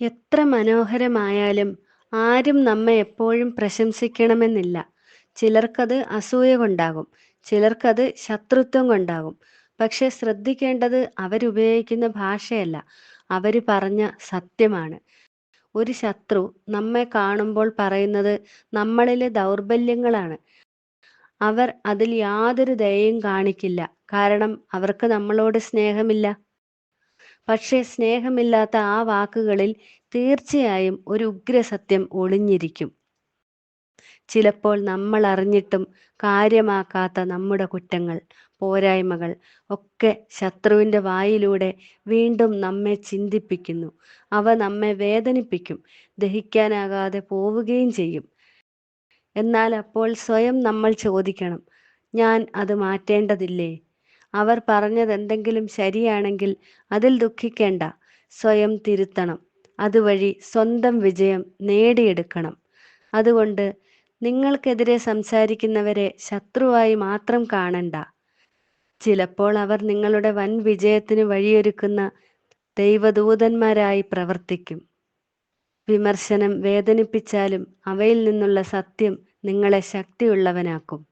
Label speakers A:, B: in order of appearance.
A: എത്ര മനോഹരമായാലും ആരും നമ്മെ എപ്പോഴും പ്രശംസിക്കണമെന്നില്ല. ചിലർക്കത് അസൂയ കൊണ്ടാകും ചിലർക്കത് ശത്രുത്വം കൊണ്ടാകും. പക്ഷെ ശ്രദ്ധിക്കേണ്ടത് അവരുപയോഗിക്കുന്ന ഭാഷയല്ല അവർ പറഞ്ഞ സത്യമാണ്. ഒരു ശത്രു നമ്മെ കാണുമ്പോൾ പറയുന്നത് നമ്മളിലെ ദൗർബല്യങ്ങളാണ്. അവർ അതിൽ യാതൊരു ദയയും കാണിക്കില്ല. കാരണം അവർക്ക് നമ്മളോട് സ്നേഹമില്ല. പക്ഷേ സ്നേഹമില്ലാത്ത ആ വാക്കുകളിൽ തീർച്ചയായും ഒരു ഉഗ്രസത്യം ഒളിഞ്ഞിരിക്കും. ചിലപ്പോൾ നമ്മൾ അറിഞ്ഞിട്ടും കാര്യമാക്കാത്ത നമ്മുടെ കുറ്റങ്ങൾ പോരായ്മകൾ ഒക്കെ ശത്രുവിന്റെ വായിലൂടെ വീണ്ടും നമ്മെ ചിന്തിപ്പിക്കുന്നു. അവ നമ്മെ വേദനിപ്പിക്കും ദഹിക്കാനാകാതെ പോവുകയും ചെയ്യും. എന്നാൽ അപ്പോൾ സ്വയം നമ്മൾ ചോദിക്കണം ഞാൻ അത് മാറ്റേണ്ടതില്ലേ? അവർ പറഞ്ഞത് എന്തെങ്കിലും ശരിയാണെങ്കിൽ അതിൽ ദുഃഖിക്കേണ്ട. സ്വയം തിരുത്തണം. അതുവഴി സ്വന്തം വിജയം നേടിയെടുക്കണം. അതുകൊണ്ട് നിങ്ങൾക്കെതിരെ സംസാരിക്കുന്നവരെ ശത്രുവായി മാത്രം കാണണ്ട. ചിലപ്പോൾ അവർ നിങ്ങളുടെ വൻ വിജയത്തിന് വഴിയൊരുക്കുന്ന ദൈവദൂതന്മാരായി പ്രവർത്തിക്കും. വിമർശനം വേദനിപ്പിച്ചാലും അവയിൽ നിന്നുള്ള സത്യം നിങ്ങളെ ശക്തിയുള്ളവനാക്കും.